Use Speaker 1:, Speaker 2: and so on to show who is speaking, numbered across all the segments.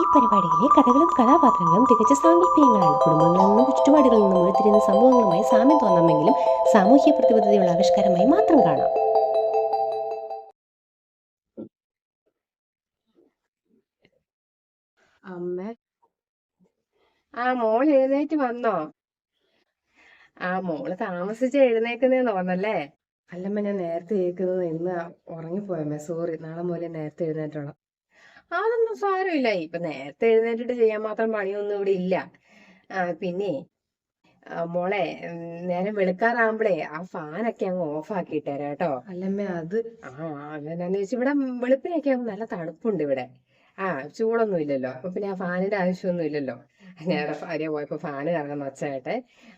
Speaker 1: ഈ പരിപാടിയിലെ കഥകളും കഥാപാത്രങ്ങളും തികച്ച സാങ്കല്പികങ്ങളാണ്. കുടുംബങ്ങളിൽ നിന്നും ചുറ്റുപാടുകളിൽ നിന്നും ഉരുത്തിരിയുന്ന സംഭവങ്ങളുമായി സാമ്യം തോന്നാമെങ്കിലും സാമൂഹ്യ പ്രതിബദ്ധതയുള്ള ആവിഷ്കാരമായി മാത്രം കാണാം.
Speaker 2: അമ്മ. ആ മോൾ എഴുന്നേറ്റ് വന്നോ? ആ മോൾ താമസിച്ച് എഴുന്നേക്കുന്നേന്ന് തോന്നല്ലേ അല്ലമ്മ ഞാൻ നേരത്തെ കേൾക്കുന്നത് ഇന്ന് ഉറങ്ങിപ്പോയമ്മേ. സോറി നാളെ മുതലേ നേരത്തെ എഴുന്നേറ്റോളാം. അതൊന്നും സാരമില്ല. ഇപ്പൊ നേരത്തെ എഴുന്നേറ്റിട്ട് ചെയ്യാൻ മാത്രം പണിയൊന്നും ഇവിടെ ഇല്ല. ആ പിന്നെ മോളെ നേരം വെളുക്കാറാകുമ്പളേ ആ ഫാനൊക്കെ അങ്ങ് ഓഫ് ആക്കിയിട്ടേരാ കേട്ടോ.
Speaker 3: അല്ലമ്മേ അത്
Speaker 2: ആ അതെന്നാന്ന് വെച്ചാൽ ഇവിടെ വെളുപ്പിനൊക്കെ ആകുമ്പോൾ നല്ല തണുപ്പുണ്ട് ഇവിടെ. ആ ചൂടൊന്നും ഇല്ലല്ലോ. അപ്പൊ പിന്നെ ആ ഫാനിന്റെ ആവശ്യമൊന്നും ഇല്ലല്ലോ. നേരെ ഭാര്യ പോയപ്പോ ഫാന് കറങ്ങുന്ന ഒച്ചയാട്ടെ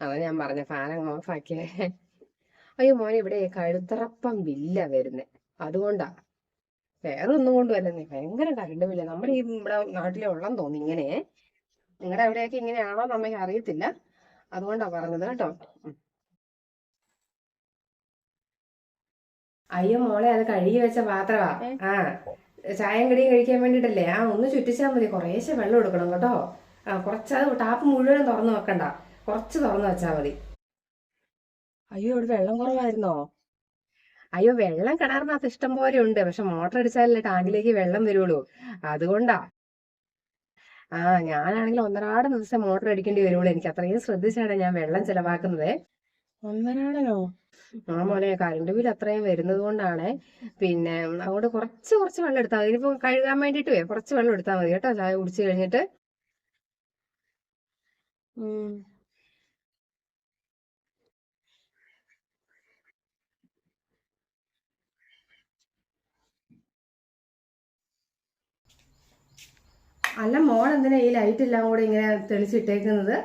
Speaker 2: അതാ ഞാൻ പറഞ്ഞ ഫാൻ അങ്ങ് ഓഫ് ആക്കിയേ അയ്യോ മോനെ ഇവിടെ കഴുത്തറപ്പം വില്ല വരുന്നേ. അതുകൊണ്ടാ. വേറെ ഒന്നും കൊണ്ടുമല്ലെന്നേ ഭയങ്കര കറണ്ട് ബില്ല് നമ്മുടെ ഈ ഇവിടെ നാട്ടിലെ ഉള്ളം തോന്നി ഇങ്ങനെ. നിങ്ങളുടെ അവിടെയൊക്കെ ഇങ്ങനെയാണോ നമുക്ക് അറിയത്തില്ല. അതുകൊണ്ടാ പറഞ്ഞത് കേട്ടോ. അയ്യോ മോളെ അത് കഴുകി വെച്ച പാത്രമാ ആ ചായം കടിയും കഴിക്കാൻ വേണ്ടിട്ടല്ലേ? ആ ഒന്ന് ചുറ്റിച്ചാൽ മതി. കുറേശ്ശെ വെള്ളം എടുക്കണം കേട്ടോ. ആ കുറച്ച് അത് ടാപ്പ് മുഴുവനും തുറന്നു വെക്കണ്ട. കുറച്ച് തുറന്നു വെച്ചാൽ മതി. അയ്യോ ഇവിടെ വെള്ളം കുറവായിരുന്നോ? അയ്യോ വെള്ളം കിണറിനകത്ത് ഇഷ്ടം പോലെ ഉണ്ട്. പക്ഷെ മോട്ടർ അടിച്ചാലല്ലേ ടാങ്കിലേക്ക് വെള്ളം വരുള്ളൂ അതുകൊണ്ടാ. ആ ഞാനാണെങ്കിൽ ഒന്നരാട് ദിവസം മോട്ടർ അടിക്കേണ്ടി വരുള്ളൂ എനിക്ക് അത്രയും ശ്രദ്ധിച്ചാണ് ഞാൻ വെള്ളം ചെലവാക്കുന്നത്. ഒന്നരാടനോ? ആ മോനെ കറണ്ട് ബിൽ അത്രയും വരുന്നത് കൊണ്ടാണ്. പിന്നെ അതുകൊണ്ട് കുറച്ച് കുറച്ച് വെള്ളം എടുത്താൽ മതി. ഇനിയിപ്പോ കഴുകാൻ വേണ്ടിട്ട് കുറച്ച് വെള്ളം എടുത്താൽ മതി കേട്ടോ. ചായ കുടിച്ചു കഴിഞ്ഞിട്ട്. ഉം. അല്ല മോൾ എന്തിനാ ഈ ലൈറ്റ് എല്ലാം കൂടെ ഇങ്ങനെ തെളിച്ചിട്ടേക്കുന്നത്?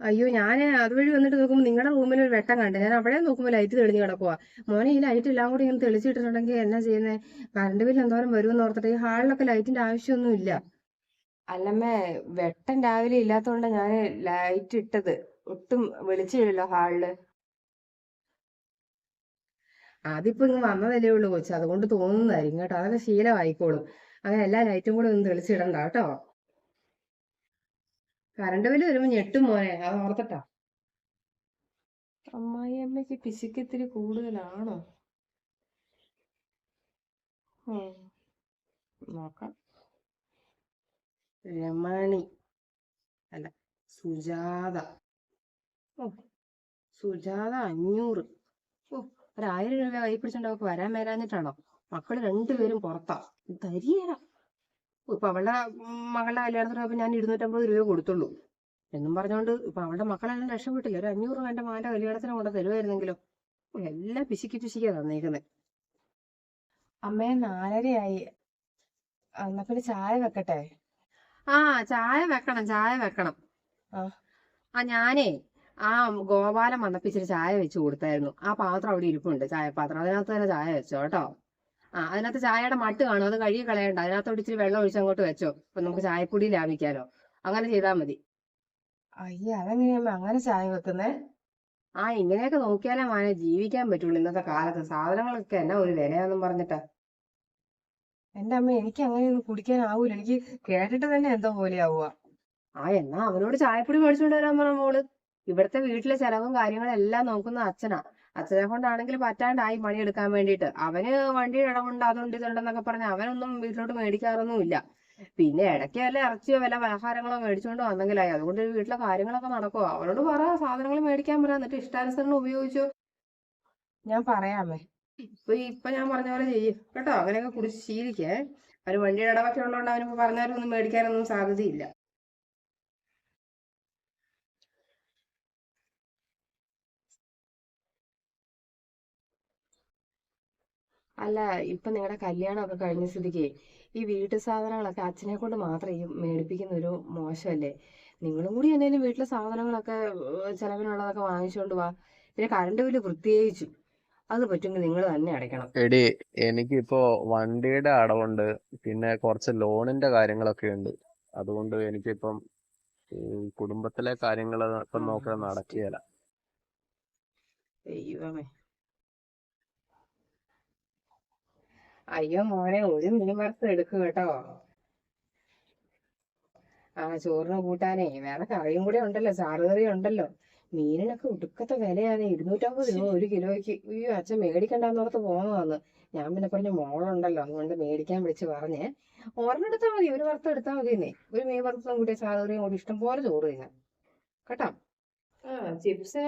Speaker 2: അയ്യോ ഞാൻ അതുവഴി വന്നിട്ട് നോക്കുമ്പോൾ നിങ്ങളുടെ റൂമിൽ ഒരു വെട്ടം കണ്ടു. ഞാൻ അവിടെ നോക്കുമ്പോൾ ലൈറ്റ് തെളിഞ്ഞ് കിടക്കുവാ. മോനെ ഈ ലൈറ്റ് എല്ലാം കൂടി ഇങ്ങനെ തെളിച്ചിട്ടിട്ടുണ്ടെങ്കിൽ എന്നാ ചെയ്യുന്നേ? കറണ്ട് ബില്ല് എന്തോരം വരുമെന്ന് ഓർത്തിട്ട് ഈ ഹാളിലൊക്കെ ലൈറ്റിന്റെ ആവശ്യമൊന്നും ഇല്ല. അല്ലമ്മേ വെട്ടം രാവിലെ ഇല്ലാത്തതുകൊണ്ട് ഞാൻ ലൈറ്റ് ഇട്ടത്. ഒട്ടും വെളിച്ചില്ലല്ലോ ഹാളിൽ അതിപ്പോ ഇങ്ങ് വന്നതല്ലേ ഉള്ളൂ കൊച്ചു. അതുകൊണ്ട് തോന്നുന്നതായിരിക്കും കേട്ടോ. അതൊക്കെ ശീലമായിക്കോളും. അങ്ങനെ എല്ലാ ലൈറ്റും കൂടെ ഒന്ന് തെളിച്ചിടണ്ട കേട്ടോ. കറണ്ട് ബില്ല് വരുമ്പോ ഞെട്ടും മോനെ അത് ഓർത്തട്ടോ. അമ്മായി അമ്മയ്ക്ക് പിശുക്കിത്തിരി കൂടുതലാണോ? ഉം. നോക്കാം. രമണി അല്ല സുജാത. ഓ സുജാത അഞ്ഞൂറ്. ഓ ഒരായിരം രൂപ കൈ പിടിച്ചോണ്ട് വരാൻ മേലാഞ്ഞിട്ടാണോ? മക്കൾ രണ്ടുപേരും പുറത്താ. തരികേല ഇപ്പൊ അവളുടെ മകളുടെ കല്യാണത്തിന് പോയപ്പോ ഞാൻ ഇരുന്നൂറ്റമ്പത് രൂപ കൊടുത്തുള്ളൂ. എന്നും പറഞ്ഞുകൊണ്ട് ഇപ്പൊ അവളുടെ മക്കളെല്ലാം രക്ഷപ്പെട്ടില്ല. ഒരു അഞ്ഞൂറ് രൂപ എന്റെ മകന്റെ കല്യാണത്തിന് കൊണ്ട് തരുമായിരുന്നെങ്കിലോ എല്ലാം പിശുക്കി പിശുക്കിയാ തന്നേക്കുന്നത് അമ്മേ നാലരയായി. എന്നാ പിന്നെ ചായ വെക്കട്ടെ? ആ ചായ വെക്കണം ചായ വെക്കണം. ആ. ആ ഞാനേ ആ ഗോപാലം വന്നപ്പോ ഇച്ചിരി ചായ വെച്ച് കൊടുത്തായിരുന്നു. ആ പാത്രം അവിടെ ഇരിപ്പുണ്ട്. ചായപാത്രം. അതിനകത്ത് തന്നെ ചായ വെച്ചോ കേട്ടോ? ആ അതിനകത്ത് ചായയുടെ മട്ട് കാണും. അത് കഴുകി കളയണ്ട. അതിനകത്തോട്ട് ഇച്ചിരി വെള്ളം ഒഴിച്ച് അങ്ങോട്ട് വെച്ചോ. അപ്പൊ നമുക്ക് ചായപ്പൊടി ലാഭിക്കാലോ. അങ്ങനെ ചെയ്താൽ മതി. അയ്യ അങ്ങനെ ചായ വെക്കുന്നേ? ആ ഇങ്ങനെയൊക്കെ നോക്കിയാലേ മാനെ ജീവിക്കാൻ പറ്റുള്ളൂ ഇന്നത്തെ കാലത്ത്. സാധനങ്ങളൊക്കെ എന്നാ ഒരു വിലയാന്നും പറഞ്ഞിട്ടാ. എന്റെ അമ്മ എനിക്ക് അങ്ങനെയൊന്നും കുടിക്കാൻ ആവൂല. എനിക്ക് കേട്ടിട്ട് തന്നെ എന്തോ പോലെ ആവുക ആ എന്നാ അവനോട് ചായപ്പൊടി മേടിച്ചുകൊണ്ട് വരാൻ പറഞ്ഞ മോൾ. ഇവിടുത്തെ വീട്ടിലെ ചെലവും കാര്യങ്ങളും എല്ലാം നോക്കുന്ന അച്ഛനാ. അച്ഛനെ കൊണ്ടാണെങ്കിൽ പറ്റാണ്ടായി മണി എടുക്കാൻ വേണ്ടിയിട്ട്. അവന് വണ്ടിയുടെ ഇടമുണ്ട് അതുണ്ട് ഇതുണ്ടെന്നൊക്കെ പറഞ്ഞ് അവനൊന്നും വീട്ടിലോട്ട് മേടിക്കാറൊന്നുമില്ല. പിന്നെ ഇടയ്ക്ക് വല്ല ഇറച്ചിയോ വല്ല പലഹാരങ്ങളോ മേടിച്ചുകൊണ്ട് വന്നെങ്കിലായി. അതുകൊണ്ട് വീട്ടിലെ കാര്യങ്ങളൊക്കെ നടക്കുമോ അവനോട് പറ സാധനങ്ങൾ മേടിക്കാൻ പറ എന്നിട്ട് ഇഷ്ടാനുസരണം ഉപയോഗിച്ചു. ഞാൻ പറയാമേ ഇപ്പൊ ഇപ്പൊ ഞാൻ പറഞ്ഞ പോലെ ചെയ്യും. കേട്ടോ? അങ്ങനെയൊക്കെ കുടിച്ച് ശീലിക്കേ അവന് വണ്ടിയുടെ ഇടവൊക്കെ ഉള്ളതുകൊണ്ട് അവനിപ്പോ പറഞ്ഞാലും ഒന്നും മേടിക്കാനൊന്നും സാധ്യതയില്ല. അല്ല ഇപ്പൊ നിങ്ങളുടെ കല്യാണമൊക്കെ കഴിഞ്ഞ സ്ഥിതിക്ക് ഈ വീട്ടു സാധനങ്ങളൊക്കെ അച്ഛനെ കൊണ്ട് മാത്രം ഈ മേടിപ്പിക്കുന്ന ഒരു മോശമല്ലേ? നിങ്ങളും കൂടി എന്തെങ്കിലും വീട്ടിലെ സാധനങ്ങളൊക്കെ ചെലവിനുള്ളതൊക്കെ വാങ്ങിച്ചുകൊണ്ട് വാ. പിന്നെ കറണ്ട് ബില്ല് പ്രത്യേകിച്ചും. അത് പറ്റുമെങ്കിൽ നിങ്ങൾ തന്നെ അടയ്ക്കണം.
Speaker 4: എടി എനിക്കിപ്പോ വണ്ടിയുടെ അടവുണ്ട്. പിന്നെ കുറച്ച് ലോണിന്റെ കാര്യങ്ങളൊക്കെ ഉണ്ട്. അതുകൊണ്ട് എനിക്കിപ്പം കുടുംബത്തിലെ കാര്യങ്ങൾ ഇപ്പം നോക്കാൻ നടക്കുകയില്ല.
Speaker 2: ദൈവമേ. അയ്യോ മോനെ ഒരു മീൻ വറുത്ത് എടുക്കും കേട്ടോ. ആ ചോറിന് കൂട്ടാനേ വേറെ കറിയും കൂടെ ഉണ്ടല്ലോ ചാറ് ഉണ്ടല്ലോ. മീനിനൊക്കെ ഒടുക്കത്തെ വിലയാണ് ഇരുന്നൂറ്റമ്പത് രൂപ ഒരു കിലോയ്ക്ക്. അയ്യോ അച്ഛൻ മേടിക്കണ്ടെന്നോർത്ത് പോന്നതാന്ന് ഞാൻ പിന്നെ പറഞ്ഞ മോളുണ്ടല്ലോ അതുകൊണ്ട് മേടിക്കാൻ വിളിച്ച് പറഞ്ഞേ ഒരെണ്ണം എടുത്താൽ മതി ഒരു വറുത്ത് എടുത്താൽ മതി എന്നേ ഒരു മീൻ വറുത്തതും കൂട്ടിയ കറിയും കൂടി ഇഷ്ടം പോലെ ചോറ് തിന്നാം കേട്ടോ? ആ ചിപ്സ്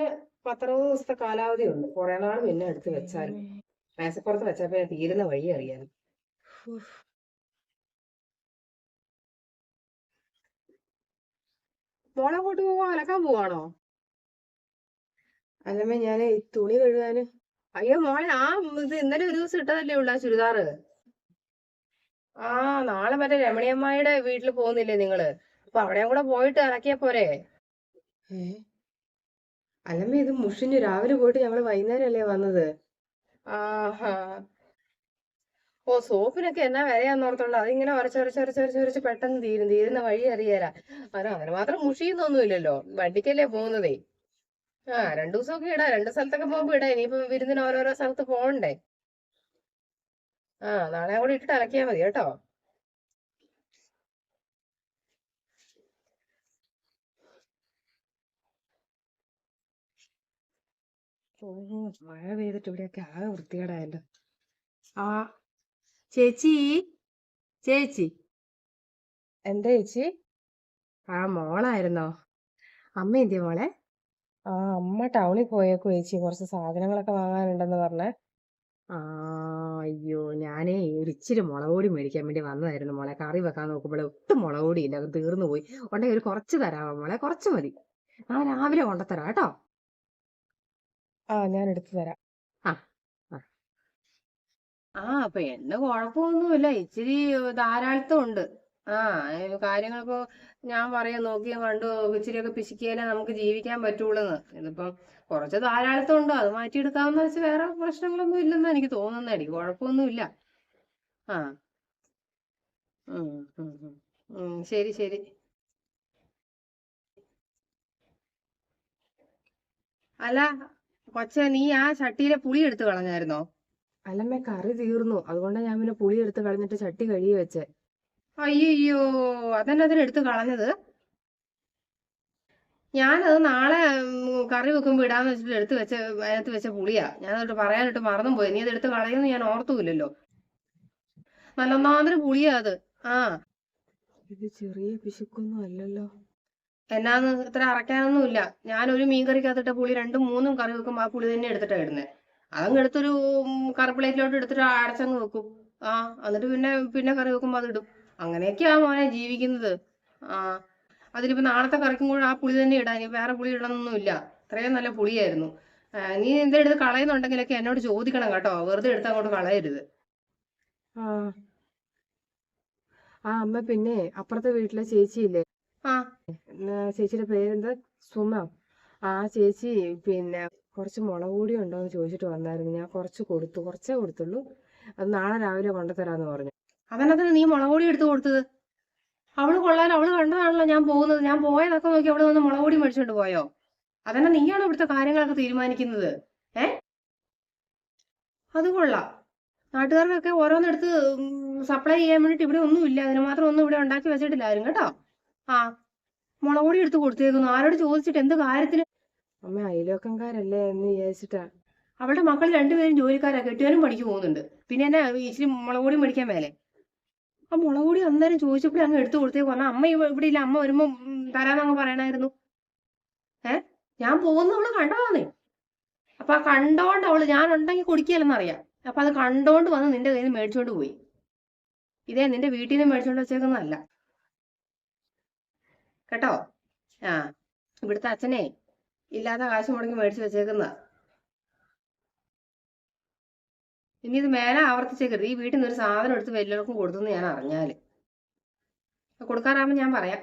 Speaker 2: പത്തറുപത് ദിവസത്തെ കാലാവധി ഉണ്ട്. കുറെ നാൾ പിന്നെ എടുത്ത് വെച്ചാലും മേശപ്പുറത്ത് വെച്ചപ്പോ തീരുന്ന വഴി അറിയാനും. മോളെ അങ്ങോട്ട് പോവാ അലക്കാൻ പോവാണോ? അല്ലമ്മ ഞാൻ ഈ തുണി കഴുകാന്. അയ്യോ മോളെ ആ ഇത് ഇന്നലെ ഒരു ദിവസം ഇട്ടതല്ലേ ഉള്ള ചുരിദാറ്? ആ നാളെ മറ്റേ രമണിയമ്മായിയുടെ വീട്ടിൽ പോകുന്നില്ലേ നിങ്ങൾ? അപ്പൊ അവിടെയും കൂടെ പോയിട്ട് ഇറക്കിയാ പോരെ. അല്ലമ്മ ഇത് മുഷിഞ്ഞു രാവിലെ പോയിട്ട് ഞങ്ങൾ വൈകുന്നേരം അല്ലേ വന്നത്? ആഹാ. ഓ സോപ്പിനൊക്കെ എന്നാ വിലയാന്നോർത്തുള്ള അതിങ്ങനെ ഉരച്ചൊരച്ചൊരച്ചൊരച്ച് പെട്ടെന്ന് തീരും. തീരുന്ന വഴി അറിയാല. അത് അങ്ങനെ മാത്രം മുഷിയുന്നൊന്നുമില്ലല്ലോ. വണ്ടിക്കല്ലേ പോകുന്നതേ. ആ രണ്ടു ദിവസമൊക്കെ ഇടാ. രണ്ട് സ്ഥലത്തൊക്കെ പോകുമ്പോ ഇടാം. ഇനിയിപ്പൊ വിരുന്നിന് ഓരോരോ സ്ഥലത്ത് പോകണ്ടേ? ആ നാളെ കൂടി ഇട്ടിട്ട് അലക്കിയാ മതി കേട്ടോ. മഴ പെയ്തിട്ട് ഇവിടെയൊക്കെ ആകെ വൃത്തികേടായല്ലോ. ആ ചേച്ചി. ചേച്ചി. എന്താ ചേച്ചി? ആ മോളായിരുന്നോ? അമ്മ എന്തിയ മോളെ? ആ അമ്മ ടൗണിൽ പോയേക്കു ചേച്ചി. കുറച്ച് സാധനങ്ങളൊക്കെ വാങ്ങാനുണ്ടെന്ന് പറഞ്ഞേ. ആ അയ്യോ ഞാനേ ഒരു ഇച്ചിരി മുളക് പൊടി മേടിക്കാൻ വേണ്ടി വന്നതായിരുന്നു മോളെ. കറി വെക്കാൻ നോക്കുമ്പോൾ ഒട്ടും മുളക് പൊടി ഇല്ല തീർന്നു പോയി ഉണ്ടെങ്കിൽ ഒരു കുറച്ച് തരാമോ മോളെ? കുറച്ച് മതി. ആ രാവിലെ കൊണ്ടുത്തരാം കേട്ടോ. ആ ഞാൻ എടുത്തു തരാം. ആ ആ. അപ്പൊ എന്നെ കുഴപ്പമൊന്നുമില്ല. ഇച്ചിരി ധാരാളിത്തം ഉണ്ട്. ആ ഏ, കാര്യങ്ങളിപ്പോ ഞാൻ പറയാം നോക്കിയും കണ്ടു ഇച്ചിരിയൊക്കെ പിശുക്കിയാലേ നമുക്ക് ജീവിക്കാൻ പറ്റുള്ളൂന്ന്. ഇതിപ്പം കുറച്ച് ധാരാളിത്തം ഉണ്ട്. അത് മാറ്റിയെടുക്കാമെന്ന് വെച്ച് വേറെ പ്രശ്നങ്ങളൊന്നും ഇല്ലെന്നാ എനിക്ക് തോന്നുന്നത് എനിക്ക് കുഴപ്പമൊന്നുമില്ല. ആ. ഉം, ഉം, ഉം. ഉം, ശരി ശരി. അല്ല കൊച്ചെ നീ ആ ചട്ടിയിലെ പുളി എടുത്ത് കളഞ്ഞായിരുന്നോ? അല്ലമ്മേ കറി തീർന്നു. അതുകൊണ്ടാണ് ഞാൻ പിന്നെ പുളി എടുത്ത് കളഞ്ഞിട്ട് ചട്ടി കഴുകി വെച്ചേ. അയ്യോ അതന്നെ അതിന് എടുത്ത് കളഞ്ഞത്? ഞാനത് നാളെ കറി വെക്കുമ്പോ ഇടാന്ന് വെച്ചിട്ട് എടുത്ത് വെച്ച അതിനകത്ത് വെച്ച പുളിയാ. ഞാൻ എന്നിട്ട് പറയാനിട്ട് മറന്നും പോയി നീ അത് എടുത്ത് കളയുമെന്ന് ഞാൻ ഓർത്തുമില്ലല്ലോ നല്ലൊന്നാതിരി പുളിയാ അത്. ആ. ഇത് ചെറിയ പിശുക്കൊന്നും അല്ലല്ലോ. എന്നാന്ന് ഇത്ര അറക്കാനൊന്നുമില്ല ഞാൻ ഒരു മീൻ കറിക്കകത്തിട്ട പുളി രണ്ടും മൂന്നും കറി വെക്കും ആ പുളി തന്നെ എടുത്തിട്ടാ ഇടുന്നത് അതങ്ങ് എടുത്തൊരു കറി പ്ലേറ്റിലോട്ട് എടുത്തിട്ട് അടച്ചങ്ങ് വെക്കും. ആ എന്നിട്ട് പിന്നെ പിന്നെ കറി വെക്കുമ്പോ അത് ഇടും. അങ്ങനെയൊക്കെയാ മോനെ ജീവിക്കുന്നത്. ആ അതിലിപ്പോ നാളത്തെ കറിക്കും കൂടെ ആ പുളി തന്നെ ഇടാൻ വേറെ പുളി ഇടണമെന്നൊന്നുമില്ല അത്രയും നല്ല പുളിയായിരുന്നു. നീ എന്താ എടുത്ത് കളയുന്നുണ്ടെങ്കിലൊക്കെ എന്നോട് ചോദിക്കണം കേട്ടോ. വെറുതെ എടുത്ത് അങ്ങോട്ട് കളയരുത്. ആ. ആ അമ്മ പിന്നെ അപ്പുറത്തെ വീട്ടിലെ ചേച്ചിയില്ലേ? ആ. ചേച്ചിയുടെ പേരെന്താ? സുമ. ആ ചേച്ചി പിന്നെ കുറച്ച് മുളക് പൊടി ഉണ്ടോ എന്ന് ചോദിച്ചിട്ട് വന്നായിരുന്നു. ഞാൻ കുറച്ച് കൊടുത്തു. കുറച്ചേ കൊടുത്തുള്ളൂ. അത് നാളെ രാവിലെ കൊണ്ടുതരാന്ന് പറഞ്ഞു. അവനതിന് നീ മുളക് പൊടി എടുത്ത് കൊടുത്തത്? അവൾ കൊള്ളാൻ അവൾ കണ്ടതാണല്ലോ ഞാൻ പോകുന്നത്. ഞാൻ പോയതൊക്കെ നോക്കി അവൾ വന്ന് മുളക് പൊടി മേടിച്ചോണ്ട് പോയോ? അതന്നെ നീയാണ് ഇവിടുത്തെ കാര്യങ്ങളൊക്കെ തീരുമാനിക്കുന്നത്? ഏ? അത് കൊള്ളാം. നാട്ടുകാർക്കൊക്കെ ഓരോന്നെടുത്ത് സപ്ലൈ ചെയ്യാൻ വേണ്ടിട്ട് ഇവിടെ ഒന്നുമില്ല. അതിന് മാത്രം ഒന്നും ഇവിടെ ഉണ്ടാക്കി വെച്ചിട്ടില്ല ആരും കേട്ടോ? ആ. മുളകൂടി പൊടി എടുത്ത് കൊടുത്തേക്കുന്നു. ആരോട് ചോദിച്ചിട്ട് എന്ത് കാര്യത്തിന് അമ്മ അയലോക്കംകാരല്ലേ എന്ന് വിചാരിച്ചിട്ടാ. അവളുടെ മക്കൾ രണ്ടുപേരും ജോലിക്കാരാ. കെട്ടിയാലും പണിക്ക് പോകുന്നുണ്ട്. പിന്നെ എന്നാ ഇച്ചിരി മുളക് പൊടി മേടിക്കാൻ മേലെ? ആ മുളക് പൊടി അന്നേരം ചോദിച്ചപ്പോഴേ അങ്ങ് എടുത്തു കൊടുത്തേക്ക്. പറഞ്ഞ അമ്മ ഇവിടെ ഇല്ല. അമ്മ വരുമ്പോ തരാന്നങ്ങ് പറയണായിരുന്നു. ഏ? ഞാൻ പോകുന്ന അവൾ കണ്ടതാന്നേ. അപ്പൊ ആ കണ്ടോണ്ട് അവൾ ഞാൻ ഉണ്ടെങ്കിൽ കുടിക്കലെന്നറിയാം അപ്പൊ അത് കണ്ടോണ്ട് വന്ന് നിന്റെ കയ്യിൽ നിന്ന് മേടിച്ചോണ്ട് പോയി. ഇതേ നിന്റെ വീട്ടിൽ നിന്ന് മേടിച്ചോണ്ട് വെച്ചേക്കുന്നതല്ല. കേട്ടോ? ആ ഇവിടുത്തെ അച്ഛനെ ഇല്ലാത്ത കാശ് മുടങ്ങി മേടിച്ച് വെച്ചേക്കുന്ന. ഇനി ഇത് മേലെ ആവർത്തിച്ചേക്കരുത് ഈ വീട്ടിൽ നിന്ന് ഒരു സാധനം എടുത്ത് വലിയവർക്കും കൊടുത്തെന്ന് ഞാൻ അറിഞ്ഞാൽ. കൊടുക്കാറാകുമ്പോൾ ഞാൻ പറയാം.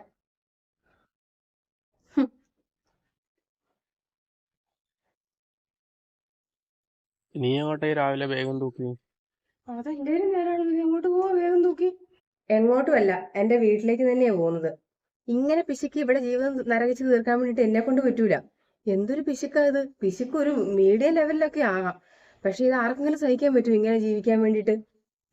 Speaker 4: നീ അങ്ങോട്ടേ രാവിലെ വേഗം തൂക്കി?
Speaker 2: അതെന്റെ നേരാണല്ലോ. എങ്ങോട്ട് പോവാ വേഗം തൂക്കി. എങ്ങോട്ടും അല്ല. എന്റെ വീട്ടിലേക്ക് തന്നെയാ പോകുന്നത്. ഇങ്ങനെ പിശുക്ക് ഇവിടെ ജീവിതം നരകിച്ച് തീർക്കാൻ വേണ്ടിട്ട് എന്നെ കൊണ്ട് പറ്റൂല. എന്തൊരു പിശുക്കാ ഇത് പിശുക്ക് ഒരു മീഡിയം ലെവലിലൊക്കെ ആകാം. പക്ഷെ ഇത് ആർക്കെങ്കിലും സഹിക്കാൻ പറ്റും ഇങ്ങനെ ജീവിക്കാൻ വേണ്ടിട്ട്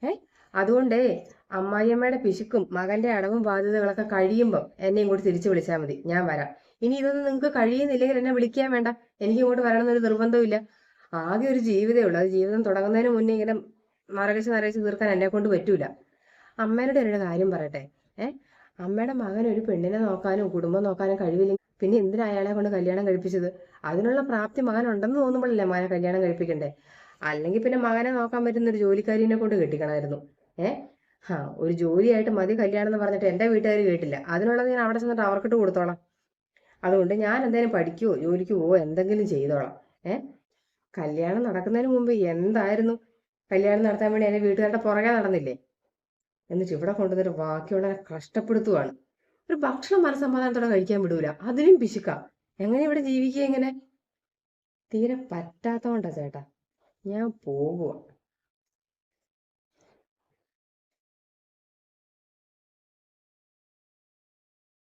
Speaker 2: ഏ? അതുകൊണ്ടേ അമ്മായിയമ്മയുടെ പിശുക്കും മകന്റെ അടവും ബാധ്യതകളൊക്കെ കഴിയുമ്പോൾ എന്നെ ഇങ്ങോട്ട് തിരിച്ചു വിളിച്ചാൽ മതി. ഞാൻ വരാം. ഇനി ഇതൊന്നും നിങ്ങൾക്ക് കഴിയുന്നില്ലെങ്കിൽ എന്നെ വിളിക്കാൻ വേണ്ട. എനിക്ക് ഇങ്ങോട്ട് വരണമെന്നൊരു നിർബന്ധമില്ല ആകെ ഒരു ജീവിതമേ ഉള്ളൂ. അത് ജീവിതം തുടങ്ങുന്നതിന് മുന്നേ ഇങ്ങനെ മറകച്ച് നരകച്ച് തീർക്കാൻ എന്നെ കൊണ്ട് പറ്റൂല. അമ്മേനോട് ഒരു കാര്യം പറയട്ടെ? ഏ? അമ്മയുടെ മകൻ ഒരു പെണ്ണിനെ നോക്കാനും കുടുംബം നോക്കാനും കഴിവില്ലെങ്കിൽ പിന്നെ എന്തിനാ അയാളെ കൊണ്ട് കല്യാണം കഴിപ്പിച്ചത്? അതിനുള്ള പ്രാപ്തി മകൻ ഉണ്ടെന്ന് തോന്നുമ്പോഴല്ലേ മകനെ കല്യാണം കഴിപ്പിക്കണ്ടേ? അല്ലെങ്കിൽ പിന്നെ മകനെ നോക്കാൻ പറ്റുന്ന ഒരു ജോലിക്കാരിനെ കൊണ്ട് കെട്ടിക്കണമായിരുന്നു. ഏ? ആ ഒരു ജോലിയായിട്ട് മതി കല്യാണം എന്ന് പറഞ്ഞിട്ട് എന്റെ വീട്ടുകാർ കേട്ടില്ല. അതിനുള്ളത് ഞാൻ അവിടെ ചെന്നിട്ട് അവർക്കിട്ട് കൊടുത്തോളാം. അതുകൊണ്ട് ഞാൻ എന്തെങ്കിലും പഠിക്കുവോ ജോലിക്ക് പോവോ എന്തെങ്കിലും ചെയ്തോളാം. ഏ? കല്യാണം നടക്കുന്നതിന് മുമ്പ് എന്തായിരുന്നു? കല്യാണം നടത്താൻ വേണ്ടി എന്റെ വീട്ടുകാരുടെ പുറകെ നടന്നില്ലേ? എന്നിട്ട് ഇവിടെ കൊണ്ടുവന്നൊരു ബാക്കിയുള്ളവരെ കഷ്ടപ്പെടുത്തുവാണ്. ഒരു ഭക്ഷണം മനസ്സമാധാനത്തോടെ കഴിക്കാൻ വിടൂല. അതിനും പിശുക്കാം. എങ്ങനെ ഇവിടെ ജീവിക്കുക എങ്ങനെ തീരെ പറ്റാത്തോണ്ടാ ചേട്ടാ. ഞാൻ പോകുക